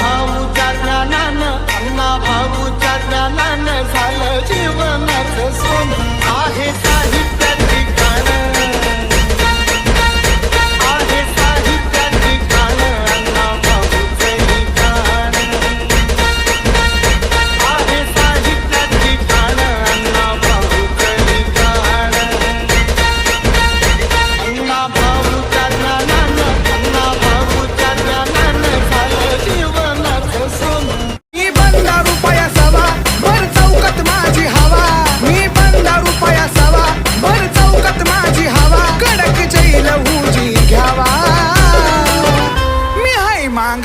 भाऊच्या ज्ञानानं अण्णा भाऊच्या ज्ञानानं झालं जीवनाचं सोनं.